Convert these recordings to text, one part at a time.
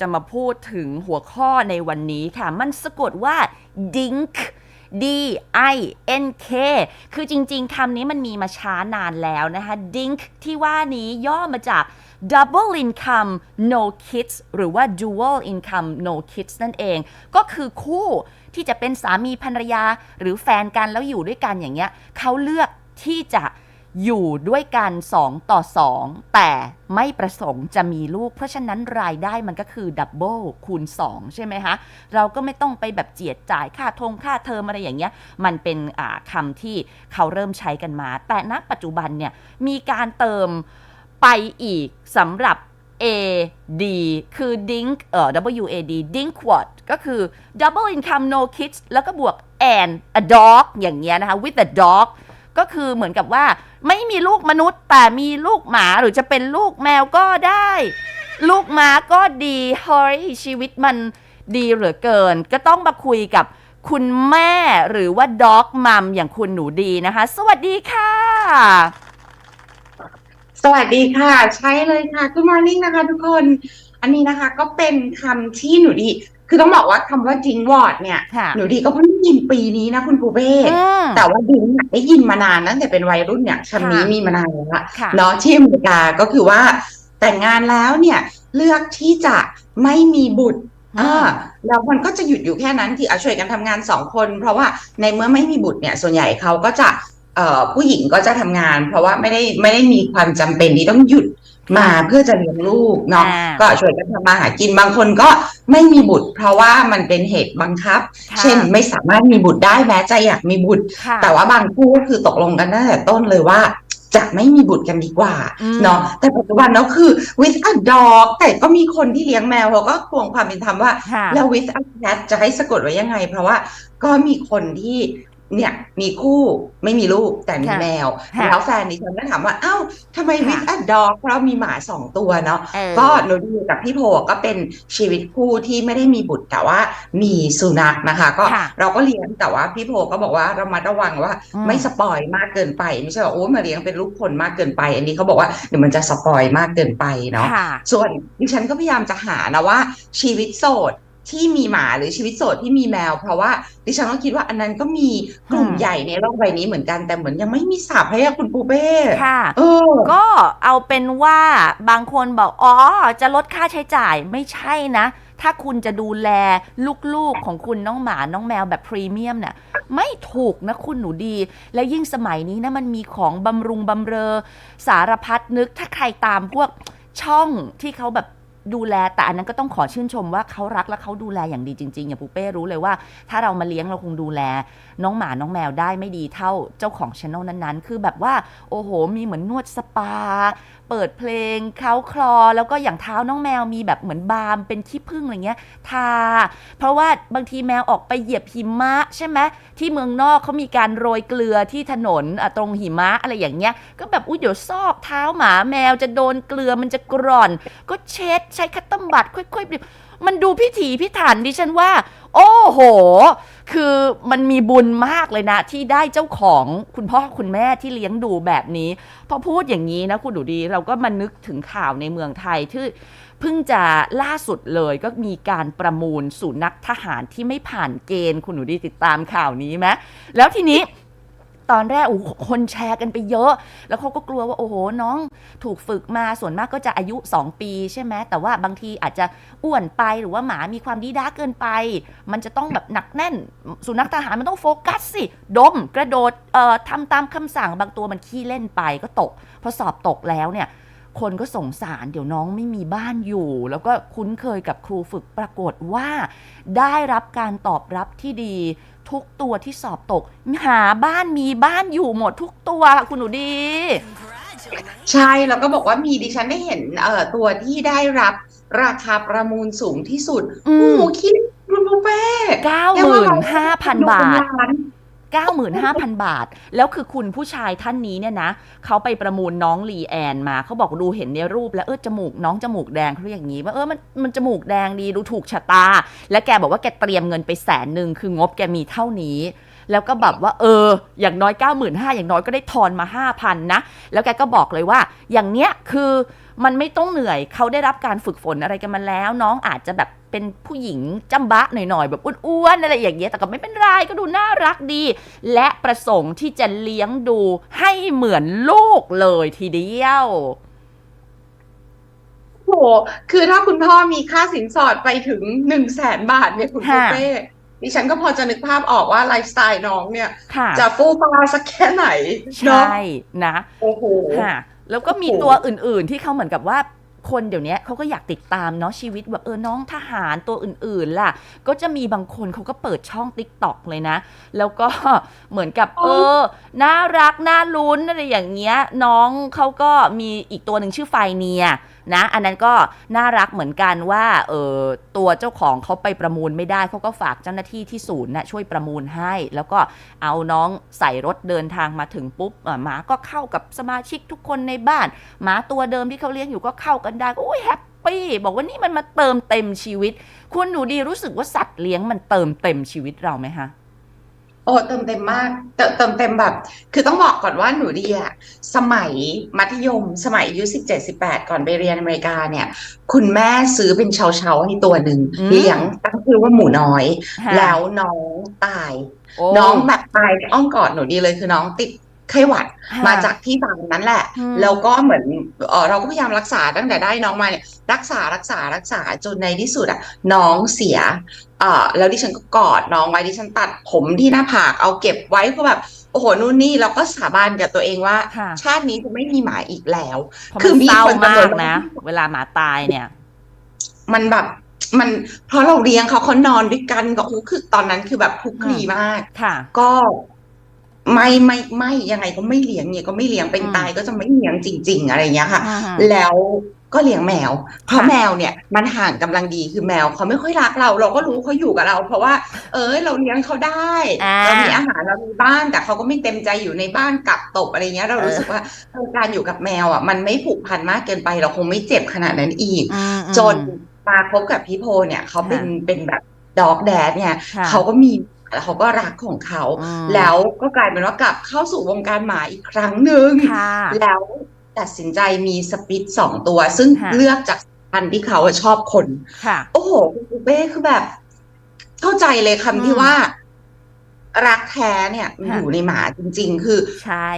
จะมาพูดถึงหัวข้อในวันนี้ค่ะ มันสะกดว่า dink D I N K คือจริงๆคำนี้มันมีมาช้านานแล้วนะคะ dink ที่ว่านี้ย่อมาจาก double income no kids หรือว่า dual income no kids นั่นเอง ก็คือคู่ที่จะเป็นสามีภรรยาหรือแฟนกันแล้วอยู่ด้วยกันอย่างเงี้ยเขาเลือกที่จะ อยู่ด้วยกัน2ต่อ 2 แต่ไม่ประสงค์จะมีลูก เพราะฉะนั้นรายได้มันก็คือดับเบิลคูณ 2 ใช่ไหมคะ เราก็ไม่ต้องไปแบบเจียดจ่ายค่าทงค่าเทอมอะไรอย่างเงี้ย มันเป็นอ่าคำที่เขาเริ่มใช้กันมา แต่ณปัจจุบันเนี่ยมีการเติมไปอีกสำหรับ A D คือ dink เอ่อ W A D dink what ก็คือ double income no kids แล้วก็บวก and a dog อย่างเงี้ยนะคะ with a dog ก็คือเหมือนกับว่า ไม่มีลูกมนุษย์ แต่มีลูกหมาหรือจะเป็นลูกแมวก็ได้ ลูกหมาก็ดีเฮ้ยชีวิตมันดีเหลือเกิน ก็ต้องมาคุยกับคุณแม่หรือว่าด็อกมัมอย่างคุณหนูดีนะคะ สวัสดีค่ะ สวัสดีค่ะ ใช่เลยค่ะ Good morning นะคะทุกคน อันนี้นะคะก็เป็นคำที่หนูดี คือต้องบอกว่าคำว่าดิงวอร์ดเนี่ยค่ะหนูดีก็เพิ่งได้ยินปีนี้นะคุณปูเป้อืมแต่ว่าดิงเนี่ยได้ยินมานานตั้งแต่เป็นวัยรุ่นเนี่ยคำนี้ค่ะมีมานานแล้วละค่ะเนาะที่อเมริกาก็คือว่าแต่งงานแล้วเนี่ยเลือกที่จะไม่มีบุตรอืมอ่าแล้วมันก็จะหยุดอยู่แค่นั้นที่เอาช่วยกันทำงานสองคน เพราะว่าในเมื่อไม่มีบุตรเนี่ยส่วนใหญ่เขาก็จะเอ่อผู้หญิงก็จะทำงาน เพราะว่าไม่ได้ไม่ได้มีความจำเป็นที่ต้องหยุด มาเพื่อจะเลี้ยงลูกเนาะอ่าก็ช่วยกันทำมาหากินบางคนก็ไม่มีบุตร เพราะว่ามันเป็นเหตุบังคับค่ะเช่นไม่สามารถมีบุตรได้แม้จะอยากมีบุตรค่ะแต่ว่าบางคู่ก็คือตกลงกันตั้งแต่ต้นเลยว่าจะไม่มีบุตรกันดีกว่าอืมเนาะแต่ปัจจุบันเนาะคือ with a dog แต่ก็มีคนที่เลี้ยงแมวเขาก็ทวงความเป็นธรรมว่าค่ะแล้ว with a cat จะให้สะกดไว้ยังไง เพราะว่าก็มีคนที่ เนี่ยมีคู่ไม่มีลูกแต่มีค่ะแมวค่ะแล้วแฟนดิฉันก็ถามว่า เอ้าทำไมค่ะ with a dog เพราะมีหมาสองตัวเนาะเออก็หนูดีกับพี่โพก็เป็นชีวิตคู่ที่ไม่ได้มีบุตรแต่ว่ามีสุนัขนะคะ ก็ค่ะเราก็เลี้ยงแต่ว่าพี่โพก็บอกว่าเรามาระวังว่าอืมไม่สปอยมากเกินไป ไม่ใช่ว่าโอ้มาเลี้ยงเป็นลูกคนมากเกินไป อันนี้เขาบอกว่าเดี๋ยวมันจะสปอยมากเกินไปเนาะค่ะส่วนดิฉันก็พยายามจะหานะว่าชีวิตโสด ที่มีหมาหรือชีวิตโสดที่มีแมว เพราะว่าดิฉันก็คิดว่าอันนั้นก็มีกลุ่มอืมใหญ่ในโลกใบนี้เหมือนกันแต่เหมือนยังไม่มีสาบให้อะคุณปูเป้ค่ะเออก็เอาเป็นว่าบางคนบอกอ๋อจะลดค่าใช้จ่ายไม่ใช่นะ ถ้าคุณจะดูแลลูกๆของคุณน้องหมาน้องแมวแบบพรีเมียมเนี่ยไม่ถูกนะคุณหนูดี แล้วยิ่งสมัยนี้นะมันมีของบำรุงบำเรอสารพัดนึกถ้าใครตามพวกช่องที่เขาแบบ ดูแลแต่อันนั้นก็ต้องขอชื่นชมว่าเขารักและเขาดูแลอย่างดีจริงๆ อย่างปูเป้รู้เลยว่า ถ้าเรามาเลี้ยงเราคงดูแล น้องหมาน้องแมวได้ไม่ดีเท่าเจ้าของช anel นั้นๆ คือแบบว่า โอ้โห มีเหมือนนวดสปาเปิดเพลงเขาคลอ แล้วก็อย่างเท้าน้องแมวมีแบบเหมือนบาล์มเป็นขี้ผึ้งอะไรเงี้ยทา เพราะว่าบางทีแมวออกไปเหยียบหิมะใช่ไหมที่เมืองนอกเขามีการโรยเกลือที่ถนนตรงหิมะอะไรอย่างเงี้ย ก็แบบอุ้ยเดี๋ยวซอกเท้าหมาแมวจะโดนเกลือมันจะกร่อน ก็เช็ดใช้คัตเตอร์บัตค่อยๆ มันดูพิถีพิถันดิฉันว่า โอ้โห คือมันมีบุญมากเลยนะ ที่ได้เจ้าของคุณพ่อคุณแม่ที่เลี้ยงดูแบบนี้ พอพูดอย่างนี้นะคุณดูดี เราก็มานึกถึงข่าวในเมืองไทยที่เพิ่งจะล่าสุดเลยก็มีการประมูลสุนัขทหารที่ไม่ผ่านเกณฑ์คุณหนูดีติดตามข่าวนี้ไหมแล้วทีนี้ ตอนแรกโอ้คนแชร์กันไปเยอะ แล้วเขาก็กลัวว่าโอ้โหน้องถูกฝึกมาส่วนมากก็จะอายุ 2 ปีใช่ไหมแต่ว่าบางทีอาจจะอ้วนไปหรือว่าหมามีความดีด้าเกินไป มันจะต้องแบบหนักแน่น สุนัขทหารมันต้องโฟกัสสิดมกระโดดเอ่อทำตามคำสั่งบางตัวมันขี้เล่นไปก็ตกพอสอบตกแล้วเนี่ยคนก็สงสารเดี๋ยวน้องไม่มีบ้านอยู่ แล้วก็คุ้นเคยกับครูฝึกปรากฏว่า ได้รับการตอบรับที่ดี ทุกตัวที่สอบตก หาบ้านมีบ้านอยู่หมดทุกตัวค่ะคุณหนูดี ใช่แล้วก็บอกว่ามีดิฉันได้เห็นเอ่อตัวที่ได้รับราคาประมูลสูงที่สุดอืม โอ้โหคิดคุณปูเป้95,000บาท ล้าน 95,000 บาท แล้วคือคุณผู้ชายท่านนี้เนี่ยนะเขาไปประมูลน้องลีแอนมาเขาบอกดูเห็นในรูปแล้วเออจมูกน้องจมูกแดงเขาเรียกอย่างนี้ว่าเออมันมันจมูกแดงดีดูถูกชะตา และแกบอกว่าแกเตรียมเงินไปแสนหนึ่งคืองบแกมีเท่านี้ แล้วก็แบบว่าเออ อย่างน้อย 9 5 0 0 0อย่างน้อยก็ได้ทอนมา 5,000 นะ แล้วแกก็บอกเลยว่า อย่างเนี้ยคือมันไม่ต้องเหนื่อยเขาได้รับการฝึกฝนอะไรกันมาแล้ว น้องอาจจะแบบเป็นผู้หญิงจำบะหน่อยๆ แบบอ้วนๆอะไรอย่างเงี้ยแต่ก็ไม่เป็นไรก็ดูน่ารักดี และประสงค์ที่จะเลี้ยงดูให้เหมือนลูกเลยทีเดียวโหคือถ้าคุณพ่อมีค่าสินสอดไปถึงหนึ่งแสนบาทเนี่ยคุณปูค่ะเป้ ดิฉันก็พอจะนึกภาพออกว่าไลฟ์สไตล์น้องเนี่ยค่ะจะฟู่ฟ้าสักแค่ไหน ใชเนาะ่นะโอ้โหค่ะแล้วก็มีโอ้โหตัวอื่นๆที่เขาเหมือนกับว่าคนเดี๋ยวนี้เขาก็อยากติดตามเนาะชีวิตแบบเออน้องทหารตัวอื่นๆล่ะ ก็จะมีบางคนเขาก็เปิดช่องติ๊กต็อกเลยนะ แล้วก็เหมือนกับเออน่ารักน่าลุ้นอะไรอย่างเงี้ย น้องเขาก็มีอีกตัวหนึ่งชื่อไฟเนีย นะอันนั้นก็น่ารักเหมือนกันว่าเออตัวเจ้าของเขาไปประมูลไม่ได้เขาก็ฝากเจ้าหน้าที่ที่ศูนย์นะช่วยประมูลให้ แล้วก็เอาน้องใส่รถเดินทางมาถึงปุ๊บหมาก็เข้ากับสมาชิกทุกคนในบ้าน หมาตัวเดิมที่เขาเลี้ยงอยู่ก็เข้ากันได้โอ้ยแฮปปี้บอกว่านี่มันมาเติมเต็มชีวิต คุณหนูดีรู้สึกว่าสัตว์เลี้ยงมันเติมเต็มชีวิตเราไหมคะ โอ้เติมเต็มมากเติมเติมเต็มแบบ คือต้องบอกก่อนว่าหนูดีอะสมัยมัธยม สมัยอายุสิบเจ็ดสิบแปดก่อนไปเรียนอเมริกาเนี่ย คุณแม่ซื้อเป็นเชาเชาๆให้ตัวหนึ่งอืมเลี้ยงตั้งชื่อว่าหมูน้อยค่ะแล้วน้องตายโอ้น้องแบบตายในอ้อมกอดหนูดีเลยคือน้องติด ไข้หวัดค่ะมาจากที่ฟาร์มนั้นแหละอืมแล้วก็เหมือนเออเราก็พยายามรักษาตั้งแต่ได้น้องมาเนี่ยรักษารักษารักษาจนในที่สุดอะน้องเสียเอ่อแล้วดิฉันก็กอดน้องไว้ดิฉันตัดผมที่หน้าผากเอาเก็บไว้เพราะแบบโอ้โหนู่นนี่เราก็สาบานกับตัวเองว่าค่ะชาตินี้จะไม่มีหมาอีกแล้วเพราะคืมันอมีเศร้าคนจำนมาวนกมากนะ เวลาหมาตายเนี่ย มันแบบมันเพราะเราเลี้ยงเขาเขานอนด้วยกันก็โอ้คือตอนนั้นคือแบบคลุกคลีมาก ค่ะ ก็ ไม่ไม่ไม่ยังไงก็ไม่เลี้ยงเนี่ยก็ไม่เลี้ยงเป็นอืมตายก็จะไม่เลี้ยงจริง ๆ อะไรอย่างเงี้ยค่ะอ่าแล้วก็เลี้ยงแมว เพราะค่ะแมวเนี่ยมันห่างกำลังดีคือแมวเขาไม่ค่อยรักเรา เราก็รู้เขาอยู่กับเรา เพราะว่า เออเราเลี้ยงเขาได้อ่าเรามีอาหารเรามีบ้านแต่เขาก็ไม่เต็มใจอยู่ในบ้านกักตบอะไรเงี้ย เราเออรู้สึกว่าเออการอยู่กับแมวอะมันไม่ผูกพันมากเกินไป เราคงไม่เจ็บขนาดนั้นอีกอืมอืมจนมาพบกับพี่โพเนี่ยเขาเป็นค่ะเป็นแบบด็อกแดดเนี่ยค่ะเขาก็มี แล้วเขาก็รักของเขาอืมแล้วก็กลายเป็นว่ากลับเข้าสู่วงการหมาอีกครั้งหนึ่งค่ะแล้วตัดสินใจมีสปิตสองตัว ซึ่งค่ะเลือกจากพันธุ์ที่เขาอะชอบคนค่ะโอ้โหคุณปูเป้คือแบบ เข้าใจเลยคำอืที่มว่า รักแท้เนี่ยค่ะอยู่ในหมาจริง ๆ คือใช่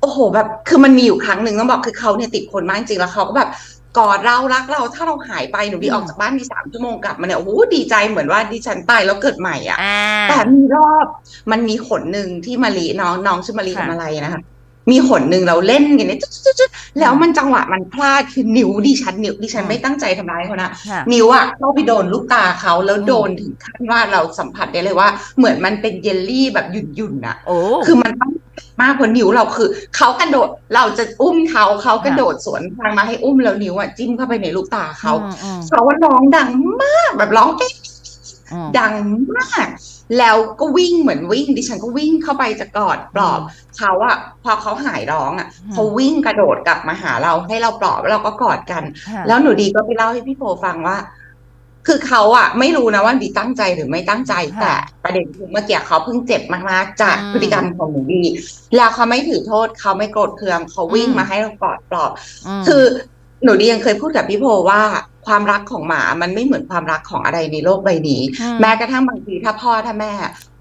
โอ้โห แบบ คือมันมีอยู่ครั้งหนึ่งต้องบอกคือเขาเนี่ยติดคนมากจริงๆแล้วเขาก็แบบ กอดเรารักเราถ้าเราหายไปหนูดีอืมออกจากบ้านมีสามชั่วโมงกลับมาเนี่ยโอ้โหดีใจเหมือนว่าดิฉันตายแล้วเกิดใหม่อะอ่าแต่มีรอบมันมีขนหนึ่งที่มารีน้องน้องชื่อมารีค่ะกับมาลัยนะคะ มีขนหนึ่งเราเล่นกันเนี่ยจุ๊ดจุ๊ดจุ๊ดแล้วมันจังหวะมันพลาดคือนิ้วดิฉันนิ้วดิฉันอืมไม่ตั้งใจทำร้ายเขานะค่ะนิ้วอะเข้าไปโดนลูกตาเขาแล้วอืมโดนถึงขั้นว่าเราสัมผัสได้เลยว่า เหมือนมันเป็นเยลลี่แบบหยุ่นๆอะโอ้คือมันต้องมากกว่านิ้วเราคือเขากระโดดเราจะอุ้มเขาเขากระโดดสวนทางมาให้อุ้มแล้วนิ้วอะจิ้มเข้าไปในลูกตาเขาอืมอืมเขาว่าร้องดังมากแบบร้องเอ๊ะอืมดังมาก แล้วก็วิ่งเหมือนวิ่ง ดิฉันก็วิ่งเข้าไปจะกอดปลอบเขาอะพอเขาหายร้องอะอืมเขาวิ่งกระโดดกลับมาหาเราให้เราปลอบแล้วเราก็กอดกันค่ะแล้วหนูดีก็ไปเล่าให้พี่โพฟังว่า คือเขาอะไม่รู้นะว่าดีตั้งใจหรือไม่ตั้งใจค่ะแต่ประเด็นคือเมื่อกี้เขาเพิ่งเจ็บมากๆจากอืมพฤติกรรมของหนูดี แล้วเขาไม่ถือโทษเขาไม่โกรธเคืองเขาวิ่งอืมมาให้เรากอดปลอบมคือหนูดียังเคยพูดกับพี่โพว่า ความรักของหมามันไม่เหมือนความรักของอะไรในโลกใบนี้อืมแม้กระทั่งบางทีถ้าพ่อถ้าแม่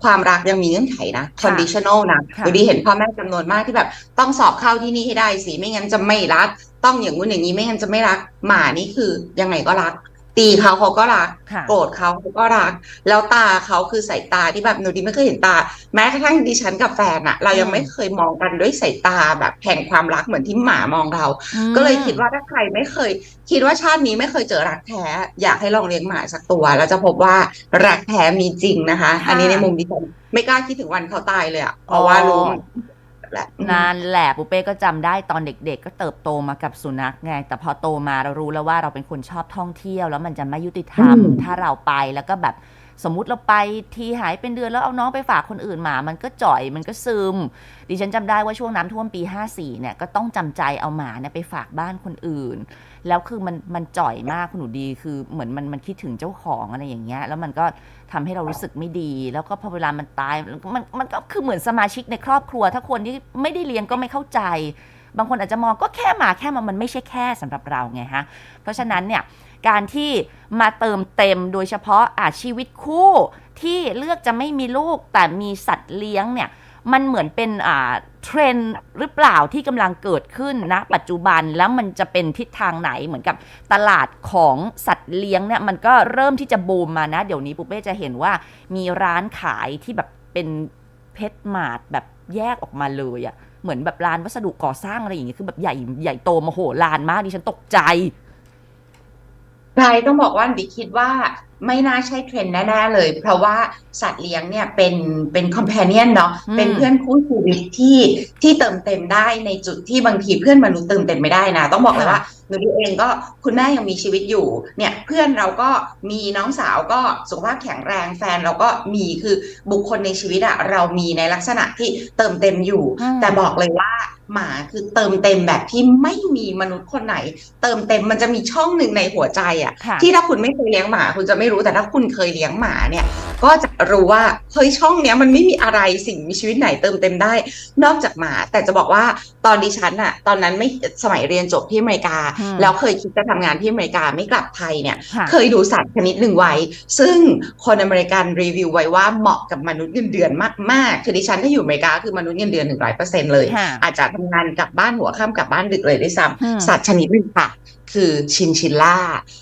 ความรักยังมีเงื่อนไขนะค่ะ conditional นะค่ะหนูดีเห็นพ่อแม่จำนวนมากที่แบบ ต้องสอบเข้าที่นี่ให้ได้สิไม่งั้นจะไม่รัก ต้องอย่างงู้นอย่างนี้ไม่งั้นจะไม่รักหมานี่คือยังไงก็รัก ตีเขาเขาก็รักค่ะโกรธเขาเขาก็รัก แล้วตาเขาคือสายตาที่แบบหนูดีไม่เคยเห็นตา แม้กระทั่งดิฉันกับแฟนอะเรายังอืมไม่เคยมองกันด้วยสายตาแบบแห่งความรักเหมือนที่หมามองเราอืมก็เลยคิดว่าถ้าใครไม่เคย คิดว่าชาตินี้ไม่เคยเจอรักแท้ อยากให้ลองเลี้ยงหมาสักตัว แล้วจะพบว่ารักแท้มีจริงนะคะค่ะอันนี้ในมุมดิฉันไม่กล้าคิดถึงวันเขาตายเลยอะเพราะว่ารู้มัน แหละนั่นแหละปุเป้ก็จำได้ตอนเด็กๆ ก็เติบโตมากับสุนัขไง แต่พอโตมาเรารู้แล้วว่าเราเป็นคนชอบท่องเที่ยว แล้วมันจะไม่ยุติธรรม ถ้าเราไปแล้วก็แบบสมมุติเราไปทีหายเป็นเดือนแล้วเอาน้องไปฝากคนอื่นหมา มันก็จ่อยมันก็ซึม ดิฉันจำได้ว่าช่วงน้ำท่วมปี 54เนี่ยก็ต้องจำใจเอาหมาเนี่ยไปฝากบ้านคนอื่น แล้วคือมันมันจ่อยมากคุณหนูดีคือเหมือนมันมันคิดถึงเจ้าของอะไรอย่างเงี้ยแล้วมันก็ทำให้เรารู้สึกไม่ดี แล้วก็พอเวลามันตายมันมันก็คือเหมือนสมาชิกในครอบครัว ถ้าคนที่ไม่ได้เลี้ยงก็ไม่เข้าใจ บางคนอาจจะมองก็แค่หมาแค่มันมันไม่ใช่แค่สำหรับเราไงฮะเพราะฉะนั้นเนี่ยการที่มาเติมเต็มโดยเฉพาะอาชีวิตคู่ที่เลือกจะไม่มีลูกแต่มีสัตว์เลี้ยงเนี่ย มันเหมือนเป็นอ่าเทรนหรือเปล่าที่กำลังเกิดขึ้นณปัจจุบันแล้วมันจะเป็นทิศทางไหนเหมือนกับตลาดของสัตว์เลี้ยงเนี่ยมันก็เริ่มที่จะบูมมานะ เดี๋ยวนี้ปุ๊เป้จะเห็นว่ามีร้านขายที่แบบเป็นเพชรมาร์ทแบบแยกออกมาเลยอะเหมือนแบบร้านวัสดุก่อสร้างอะไรอย่างเงี้ยคือแบบใหญ่ใหญ่โตมโหฬารมากดิฉันตกใจ ใช่ต้องบอกว่าดิคิดว่าไม่น่าใช่เทรนด์แน่ๆเลย เพราะว่าสัตว์เลี้ยงเนี่ยเป็นเป็นคอมเพ n เนียนเนาะอืมเป็นเพื่อนคู่ชีวิตที่ที่เติมเต็มได้ในจุดที่บางทีเพื่อนมนุษย์เติมเต็มไม่ได้นะ ต้องบอกเลยว่าหนูดีเองก็คุณแม่ยังมีชีวิตอยู่ เนี่ยเพื่อนเราก็มีน้องสาวก็สุขภาพแข็งแรงแฟนเราก็มีคือบุคคลในชีวิตอะเรามีในลักษณะที่เติมเต็มอยู่อืมแต่บอกเลยว่า หมาคือเติมเต็มแบบที่ไม่มีมนุษย์คนไหน เติมเต็มมันจะมีช่องหนึ่งในหัวใจอะค่ะ ที่ถ้าคุณไม่เคยเลี้ยงหมาคุณจะไม่รู้แต่ถ้าคุณเคยเลี้ยงหมาเนี่ย ก็จะรู้ว่าเฮ้ยช่องเนี้ยมันไม่มีอะไรสิ่งมีชีวิตไหนเติมเต็มได้ นอกจากหมา แต่จะบอกว่าตอนดิฉันอะตอนนั้นไม่สมัยเรียนจบที่อเมริกาอืมแล้วเคยคิดจะทำงานที่อเมริกาไม่กลับไทยเนี่ยค่ะเคยดูสัตว์ชนิดหนึ่งไว้ ซึ่งคนอเมริกันรีวิวไว้ว่าเหมาะกับมนุษย์เงินเดือนมากๆคือดิฉันถ้าอยู่อเมริกาคือมนุษย์เงินเดือนหนึ่งร้อยเปอร์เซ็นต์เลยค่ะอาจจะทำงานกลับบ้านหัวค่ำกลับบ้านดึกเลยด้วยซ้อืมำสัตว์ชนิดหนึ่งค่ะ คือชินชิลล่า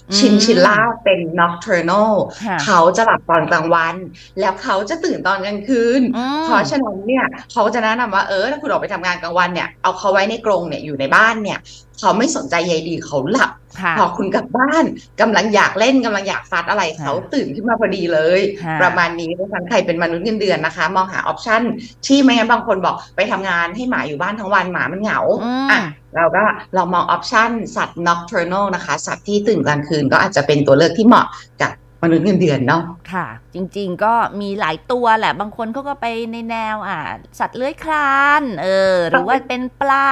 อืมชินชิลล่าเป็น nocturnal ค่ะเขาจะหลับตอนกลางวัน แล้วเขาจะตื่นตอนกลางคืนอืมเพราะฉะนั้นเนี่ย เขาจะแนะนำว่าเออถ้าคุณออกไปทำงานกลางวันเนี่ย เอาเขาไว้ในกรงเนี่ยอยู่ในบ้านเนี่ย เขาไม่สนใจใยดีเขาหลับค่ะพอคุณกลับบ้านกำลังอยากเล่นกำลังอยากฟัดอะไรเขาตื่นขึ้นมาพอดีเลยค่ะประมาณนี้เพราะฉะนั้นใครเป็นมนุษย์เงินเดือนนะคะ มองหาออปชั่นที่ไม่งั้นบางคนบอกไปทำงานให้หมาอยู่บ้านทั้งวันหมามันเหงาอืมอะเราก็ลองมองออปชั่นสัตว์ nocturnal นะคะ สัตว์ที่ตื่นกลางคืนก็อาจจะเป็นตัวเลือกที่เหมาะกับ มนุษย์เงินเดือนเนาะค่ะ จริง ๆ ก็มีหลายตัวแหละ บางคนเขาก็ไปในแนวอ่าสัตว์เลื้อยคลานเออหรือว่าเป็นปลา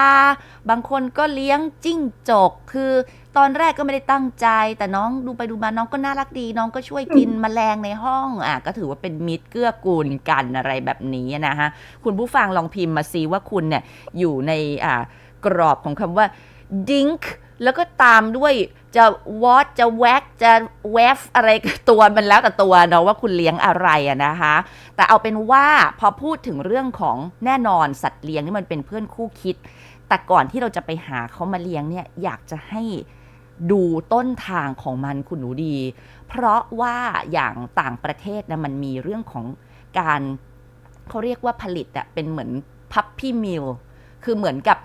บางคนก็เลี้ยงจิ้งจก คือตอนแรกก็ไม่ได้ตั้งใจ แต่น้องดูไปดูมาน้องก็น่ารักดี น้องก็ช่วยกินแมลงในห้องอะก็ถือว่าเป็นมิตรเกื้อกูลกันอะไรแบบนี้นะฮะคุณผู้ฟังลองพิมพ์มาซิว่าคุณเนี่ยอยู่ในอ่ากรอบของคำว่า dink แล้วก็ตามด้วยจะ what จะ wag จะ wef อะไรตัวมันแล้วแต่ตัวเนาะว่าคุณเลี้ยงอะไรอะนะคะ แต่เอาเป็นว่าพอพูดถึงเรื่องของแน่นอนสัตว์เลี้ยงนี่มันเป็นเพื่อนคู่คิด แต่ก่อนที่เราจะไปหาเขามาเลี้ยงเนี่ยอยากจะให้ดูต้นทางของมันคุณหนูดี เพราะว่าอย่างต่างประเทศนะมันมีเรื่องของการเขาเรียกว่าผลิตอะเป็นเหมือนพับพี่มิลคือเหมือนกับ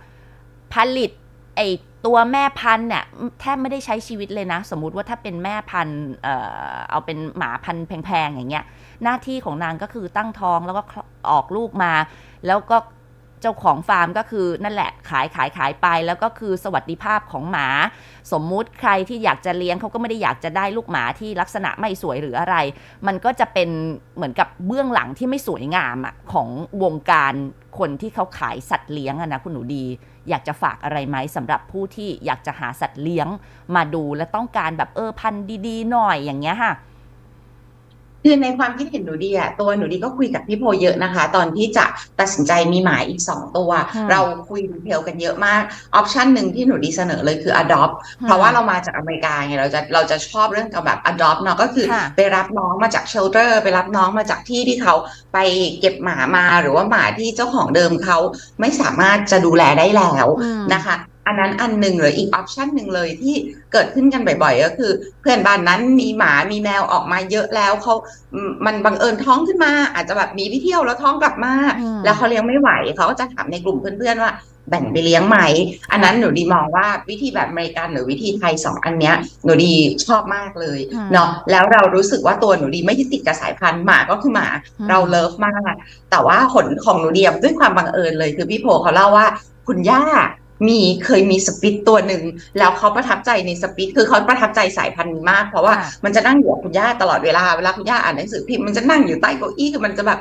ผลิตไอ ตัวแม่พันธุ์เนี่ยแทบไม่ได้ใช้ชีวิตเลยนะ สมมุติว่าถ้าเป็นแม่พันธุ์เอ่อเอาเป็นหมาพันธุ์แพงๆอย่างเงี้ย หน้าที่ของนางก็คือตั้งท้องแล้วก็ออกลูกมา แล้วก็เจ้าของฟาร์มก็คือนั่นแหละขายขายขายไป แล้วก็คือสวัสดิภาพของหมา สมมุติใครที่อยากจะเลี้ยงเขาก็ไม่ได้อยากจะได้ลูกหมาที่ลักษณะไม่สวยหรืออะไร มันก็จะเป็นเหมือนกับเบื้องหลังที่ไม่สวยงามอะของวงการคนที่เขาขายสัตว์เลี้ยงอะนะคุณหนูดี อยากจะฝากอะไรไหมสำหรับผู้ที่อยากจะหาสัตว์เลี้ยงมาดูและต้องการแบบเออพันธุ์ดีๆ หน่อยอย่างเงี้ยค่ะ คือในความคิดเห็นหนูดีอะตัวหนูดีก็คุยกับพี่โพเยอะนะคะ ตอนที่จะตัดสินใจมีหมาอีกสองตัวอืมเราคุยดีเทลกันเยอะมาก ออปชันหนึ่งที่หนูดีเสนอเลยคือ adopt เพราะว่าเรามาจากอเมริกาไงเราจะเราจะชอบเรื่องกับแบบ adopt เนาะก็คือค่ะไปรับน้องมาจากเชลเตอร์ไปรับน้องมาจากที่ที่เขาไปเก็บหมามาหรือว่าหมาที่เจ้าของเดิมเขาไม่สามารถจะดูแลได้แล้วอืมนะคะ อันนั้นอันหนึ่งหรืออีกออปชันหนึ่งเลยที่เกิดขึ้นกันบ่อยๆ ก็คือ เพื่อนบ้านนั้นมีหมามีแมวออกมาเยอะแล้วเขาอืมมันบังเอิญท้องขึ้นมา อาจจะแบบหนีไปเที่ยวแล้วท้องกลับมาอืมแล้วเขาเลี้ยงไม่ไหวเขาก็จะถามในกลุ่มเพื่อนๆว่าแบ่งไปเลี้ยงไหม อันนั้นหนูดีมองว่าวิธีแบบอเมริกันหรือวิธีไทยสองอันเนี้ยหนูดีชอบมากเลยอืมเนาะแล้วเรารู้สึกว่าตัวหนูดีไม่ยึดติดกับสายพันธุ์หมาก็คือหมาอืมเราเลิฟมาก แต่ว่าผลของหนูเดียมด้วยความบังเอิญเลย คือพี่โพเขาเล่าว่าคุณย่า มีเคยมีสปิตตัวหนึ่งแล้วเขาประทับใจในสปิตคือเขาประทับใจสายพันธุ์นี้มาก เพราะว่าค่ะมันจะนั่งอยู่กับคุณย่าตลอดเวลาเวลาคุณย่าอ่านหนังสือพิมพ์มันจะนั่งอยู่ใต้เก้าอี้คือมันจะแบบ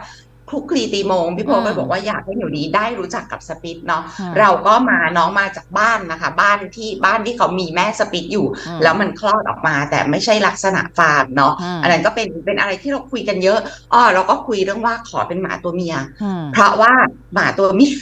คลุกคลีตีโมงพี่โพอืมก็บอกว่าอยากให้หนูดีได้รู้จักกับสปิตเนาะอืมเราก็มาน้องมาจากบ้านนะคะ บ้านที่บ้านที่เขามีแม่สปิตอยู่อืมแล้วมันคลอดออกมาแต่ไม่ใช่ลักษณะฟาร์มเนาะอืมอันนั้นก็เป็นเป็นอะไรที่เราคุยกันเยอะอ้อเราก็คุยเรื่องว่าขอเป็นหมาตัวเมียอืมเพราะว่าหมาตัวเมีย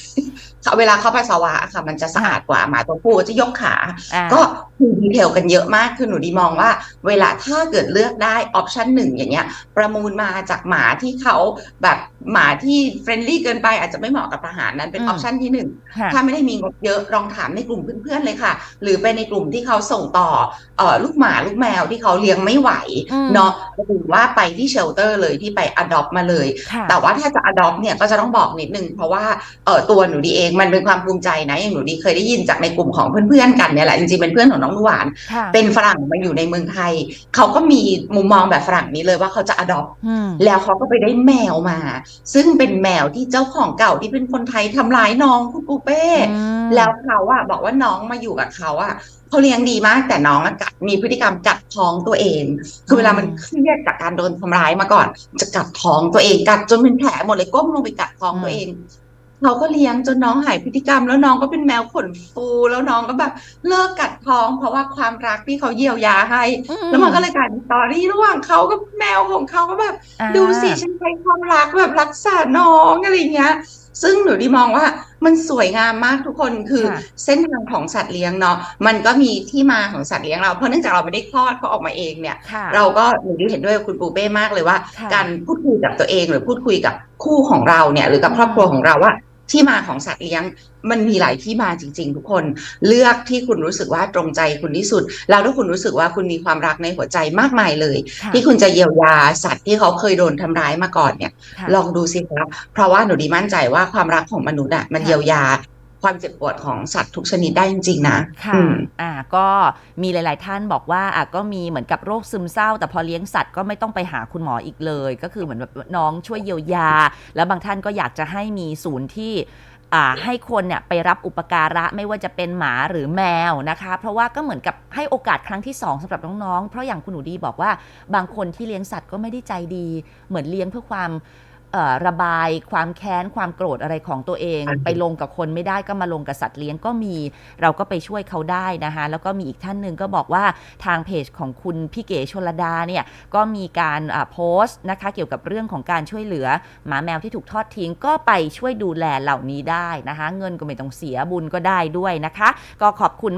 เวลาเขาปัสสาวะอะค่ะ มันจะสะอาดกว่าหมาตัวผู้จะยกขาอ่าก็คุยดีเทลกันเยอะมากคือหนูดีมองว่า เวลาถ้าเกิดเลือกได้ออปชันหนึ่งอย่างเงี้ย ประมูลมาจากหมาที่เขาแบบหมาที่เฟรนลี่เกินไปอาจจะไม่เหมาะกับอาหารนั้นเป็นอือมอปชันที่หนึ่งค่ะถ้าไม่ได้มีงบเยอะลองถามในกลุ่มเพื่อนๆเลยค่ะ หรือไปในกลุ่มที่เขาส่งต่อเอ่อลูกหมาลูกแมวที่เขาเลี้ยงไม่ไหวอืมเนาะหรือว่าไปที่เชลเตอร์เลยที่ไป adopt มาเลยค่ะแต่ว่าถ้าจะ adopt เนี่ยก็จะต้องบอกนิดนึงเพราะว่าเออตัวหนูดีเองมันเป็นความภูมิใจนะอย่างหนูดีเคยได้ยินจากในกลุ่มของเพื่อนๆกันเนี่ยแหละจริงๆเป็นเพื่อนของน้องลูกหวานค่ะเป็นฝรั่งมาอยู่ในเมืองไทย เขาก็มีมุมมองแบบฝรั่งนี้เลยว่าเขาจะ adopt อืมแล้วเขาก็ไปได้แมวมา ซึ่งเป็นแมวที่เจ้าของเก่าที่เป็นคนไทยทำร้ายน้องคุณปูเป้อืมแล้วเขาอะบอกว่าน้องมาอยู่กับเขาอะเขาเลี้ยงดีมากแต่น้องอะกัดมีพฤติกรรมกัดท้องตัวเอง คือเวลามันเครียดจากการโดนทำร้ายมาก่อน จะกัดท้องตัวเองกัดจนเป็นแผลหมดเลยก้มลงไปกัดท้องตัวเอง เขาก็เลี้ยงจนน้องหายพฤติกรรม แล้วน้องก็เป็นแมวขนฟูแล้วน้องก็แบบเลิกกัดท้อง เพราะว่าความรักที่เขาเยียวยาให้อืแล้วมันก็เลยกลายเป็นสตอรี่ระหว่างเขากับแมวของเขาก็แบบอ่าดูสิฉันใช้ความรักแบบรักษาน้องอะไรอย่างเงี้ย ซึ่งหนูดีมองว่ามันสวยงามมากทุกคนคือค่ะเส้นทางของสัตว์เลี้ยงเนาะมันก็มีที่มาของสัตว์เลี้ยงเราเพราะเนื่องจากเราไม่ได้คลอดเขาออกมาเองเนี่ยค่ะเราก็หนูดีเห็นด้วยกับคุณปูเป้มากเลยว่าค่ะการพูดคุยกับตัวเองหรือพูดคุยกับคู่ของเราเนี่ย หรือกับอืมครอบครัวของเราว่า ที่มาของสัตว์เลี้ยง มันมีหลายที่มาจริง ๆ ทุกคนเลือกที่คุณรู้สึกว่าตรงใจคุณที่สุด แล้วถ้าคุณรู้สึกว่าคุณมีความรักในหัวใจมากมายเลยค่ะที่คุณจะเยียวยาสัตว์ที่เขาเคยโดนทำร้ายมาก่อนเนี่ยค่ะลองดูสิครับเพราะว่าหนูดีมั่นใจว่าความรักของมนุษย์อะมันค่ะเยียวยา ความเจ็บปวดของสัตว์ทุกชนิดได้จริงๆนะ ค่ะอืมอ่า ก็มีหลาย ๆ ท่านบอกว่า อะก็มีเหมือนกับโรคซึมเศร้า แต่พอเลี้ยงสัตว์ก็ไม่ต้องไปหาคุณหมออีกเลย ก็คือเหมือนแบบน้องช่วยเยียวยา แล้วบางท่านก็อยากจะให้มีศูนย์ที่อ่าให้คนเนี่ยไปรับอุปการะไม่ว่าจะเป็นหมาหรือแมวนะคะ เพราะว่าก็เหมือนกับให้โอกาสครั้งที่สองสำหรับน้องๆ เพราะอย่างคุณหนูดีบอกว่าบางคนที่เลี้ยงสัตว์ก็ไม่ได้ใจดี เหมือนเลี้ยงเพื่อความเอ่อ ระบายความแค้นความโกรธอะไรของตัวเองครับไปลงกับคนไม่ได้ก็มาลงกับสัตว์เลี้ยงก็มี เราก็ไปช่วยเขาได้นะคะแล้วก็มีอีกท่านหนึ่งก็บอกว่าทางเพจของคุณพี่เก๋ชลดาเนี่ยก็มีการอ่าโพสต์นะคะเกี่ยวกับเรื่องของการช่วยเหลือ หมาแมวที่ถูกทอดทิ้งก็ไปช่วยดูแลเหล่านี้ได้นะคะ เงินก็ไม่ต้องเสียบุญก็ได้ด้วยนะคะ ก็ขอบคุณมาก